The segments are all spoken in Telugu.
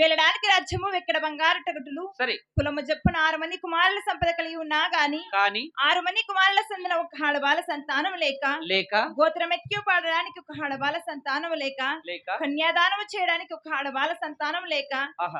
వెళ్ళడానికి రాజ్యము ఇక్కడ బంగారు టగటులు సరే. కులము చెప్పున ఆరు మంది కుమారుల సంపద కలిగి ఉన్నా గాని కానీ ఆరు మంది కుమారుల సందన ఒక హాడబాల సంతానం లేక లేక గోత్రం ఎక్కి పాడడానికి ఒక హాడబాల సంతానం లేక లేక కన్యాదానం చేయడానికి ఒక హాడబాల సంతానం లేక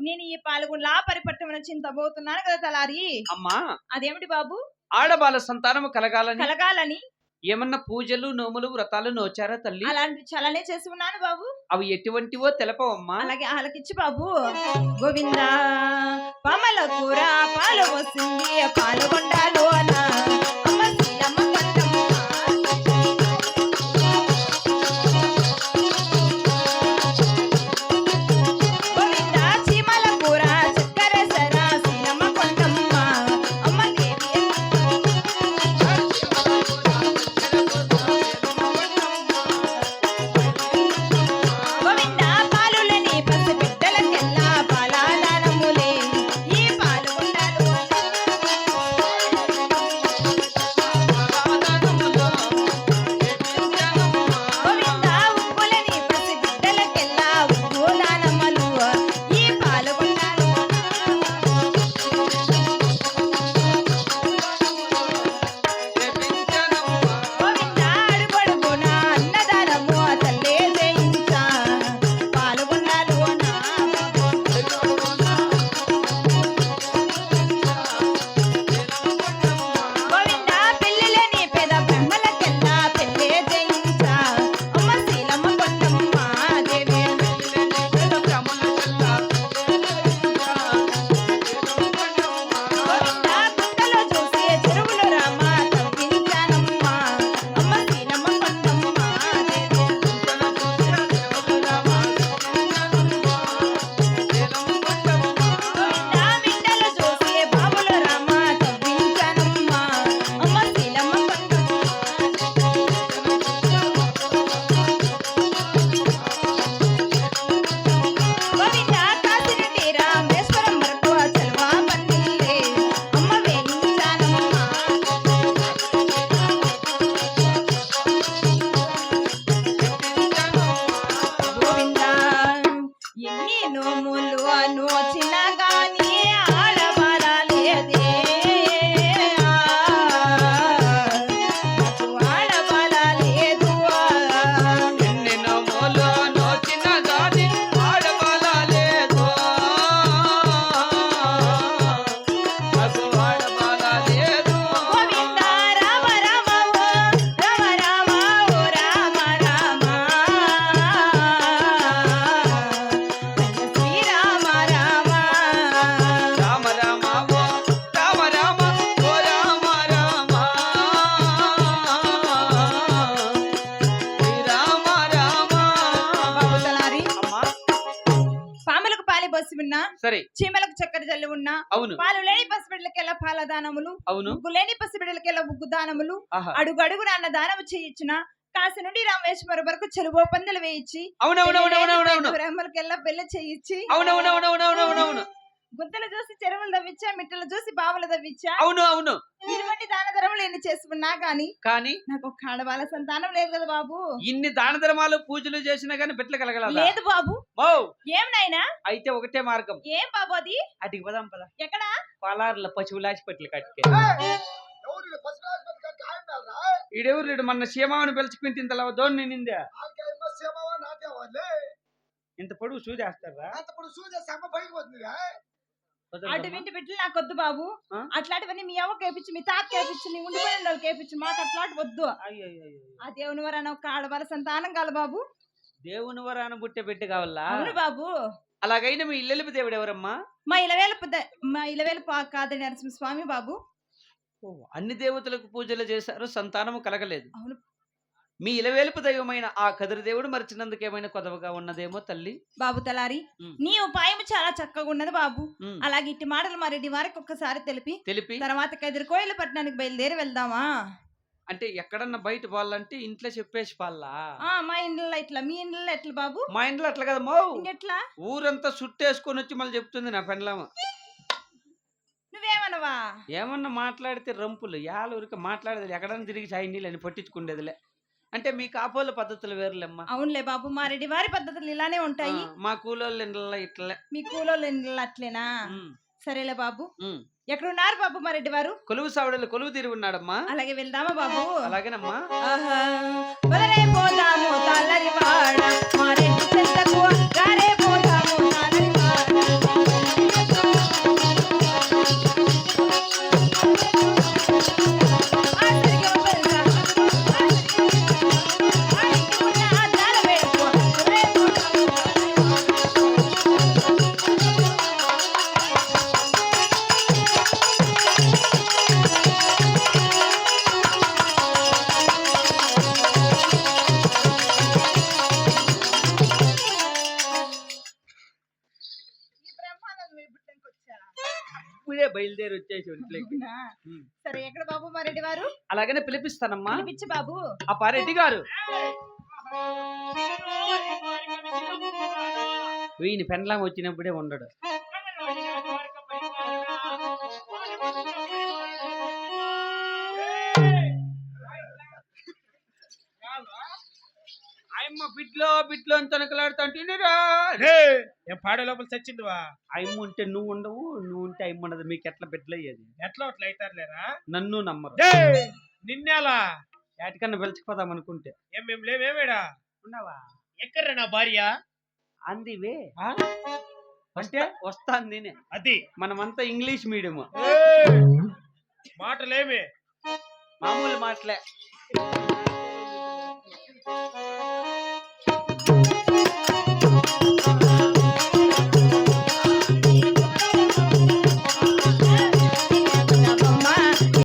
నేను ఈ పాల్గొనలా పరిపట్టమని చింతబోతున్నాను కదా తలారి. అమ్మా! అదేమిటి బాబు? ఆడబాల సంతానము కలగాలని? కలగాలని ఏమన్నా పూజలు నోములు వ్రతాలు నోచారా తల్లి? అలాంటి చలనే చేసి ఉన్నాను బాబు. అవి ఎటువంటివో తెలపవమ్మా. అలాగే ఆలకిచ్చి బాబు. గోవిందా పమల కూర పాలు వస్తుంది పాలు નો મૂલવાનો છે చల్లి ఉన్న అవును. పాలు లేని పసిబిడ్డలకెల్లా పాల దానములు అవును. ఉగ్గు లేని పసిబిడ్డలకెల్లా ఉగ్గు దానములు అడుగు అడుగు నాన్న దానము చేయించిన కాసి నుండి రామేశ్వర వరకు చెలువో పందెలు వేయించి అవునవునవునవునవునవును బ్రహ్మలకెల్లా పెళ్ళి చేయించి అవునవునవునవునవునవును. గుంతలు చూసి చెరువులు దవ్విచ్చా మిట్టలు చూసి బావులు దవ్విచ్చా? అవును అవును. ఇటువంటి దాన ధరములు ఎన్ని చేసుకున్నా గాని కానీ నాకు ఒక ఆడవాళ్ళ సంతానం లేదు కదా బాబు. ఇన్ని దాన ధర్మాలు పూజలు చేసినా గానీ బిడ్డలు కలగలదా? లేదు బాబు. ఓ ఏం నాయనా? అయితే ఒకటే మార్గం. ఏం బాబు అది? అటుకి పదాం పద. ఎక్కడ? పలార్ల పశువులాచి పెట్లు కట్టుకే. ఎవరు ఫస్ట్ హాస్పిటల్ వెళ్ళరా? ఈడెవరు లేడు? మన సీమావని పిలుచుకుని తింతలా దోని నిందా. ఇంత పొడుగు చూదేస్తారా అంతప్పుడు సూర్య సమ్మ పైకి పోతుందిగా. అటు వింటి బిడ్డలు నాకు వద్దు బాబు? అట్లాంటివన్నీ మీ అవ్వ కేపించి మీ తాత కేపించి నీ ఉండిపోయిన వాళ్ళు కేపించి మాకు అట్లాంటి వద్దు. ఆ దేవుని వరాన ఒక ఆడవాళ్ళ సంతానం కాదు బాబు. దేవుని వరాన పుట్టే బిడ్డ కావాలా? అవును బాబు. అలాగైనా మీ ఇల్లెలిపి దేవుడు ఎవరమ్మా? మా ఇలవేల మా ఇలవేల పా- కాదని నరసింహ స్వామి బాబు అన్ని దేవతలకు పూజలు చేశారు సంతానము కలగలేదు. అవును. మీ ఇలవేలుపు దైవమైన ఆ కదిరి దేవుడు మరిచినందుకు ఏమైనా కొదవగా ఉన్నదేమో తల్లి? బాబు తలారి. నీ ఉపాయం చాలా చక్కగా ఉన్నది బాబు. అలాగే ఇట్టి మాటలు మా రెడ్డి వారికి ఒక్కసారి తెలిపి తెలిపి. తర్వాత కదిరికోయిల పట్టణానికి బయలుదేరి వెళ్దామా? అంటే ఎక్కడన్నా బయట పోవాలంటే ఇంట్లో చెప్పేసి పాలా ఆ మా ఇంట్లో ఇట్లా మీ ఇంట్లో ఎట్లా బాబు? మా ఇంట్లో అట్లా కదా మో. ఇంకెట్లా ఊరంతా సుట్టేసుకొని వచ్చి మళ్ళీ చెప్తుంది నా పెండ్లామ నువ్వేమనవా? ఏమన్నా మాట్లాడితే రంపులు. యాల ఊరికి మాట్లాడేది ఎక్కడన్నా తిరిగి చాయి నీళ్ళని పట్టించుకుండేదిలే అంటే మీ కాపోల పద్ధతులు వేరులేమ్మా. అవునులే బాబు మా రెడ్డి వారి పద్ధతులు ఇలానే ఉంటాయి. మా కూలోళ్ళు ఇండ్లలో ఇట్లే. మీ కూలోళ్ళు ఇంట్లో అట్లేనా? సరేలే బాబు. ఉమ్. ఎక్కడున్నారు బాబు మా రెడ్డి వారు? కొలువు సావిడలు కొలువు తీరి ఉన్నాడమ్మా. అలాగే వెళ్దామా బాబు? అలాగేనమ్మా. పోదాము తాళరి బయలుదేరి వచ్చేసి ఇంట్లోకి. సరే ఎక్కడ బాబు మా రెడ్డి వారు? అలాగనే పిలిపిస్తానమ్మా. పిలిపించు బాబు. ఆ పారెడ్డి గారు. వీని పెండ్లాం వచ్చినప్పుడే ఉండడు. ఆయమ్మ బిడ్లో బిడ్లో అని తనకలాడుతుంటేనేరా రే ఏం పాడే లోపల చచ్చిందివా ఆయమ్మ ఉంటే నువ్వు ఉండవు నువ్వు ఉంటే ఆయమ్మ ఉండదు. మీకు ఎట్లా బిడ్డలు అయ్యేది? ఎట్లా అట్లా అవుతారులేరా నన్ను నమ్మరు. నిన్నేలా? ఏటికన్నా పిలుచుకుపోదాం అనుకుంటే. ఏం మేము లేమేమేడా ఉన్నావా? ఎక్కడ్రా నా భార్య? అందివే? అంటే వస్తాను నేనే. అది. మనమంతా ఇంగ్లీష్ మీడియం! మాటలేమి? మామూలు మాటలే.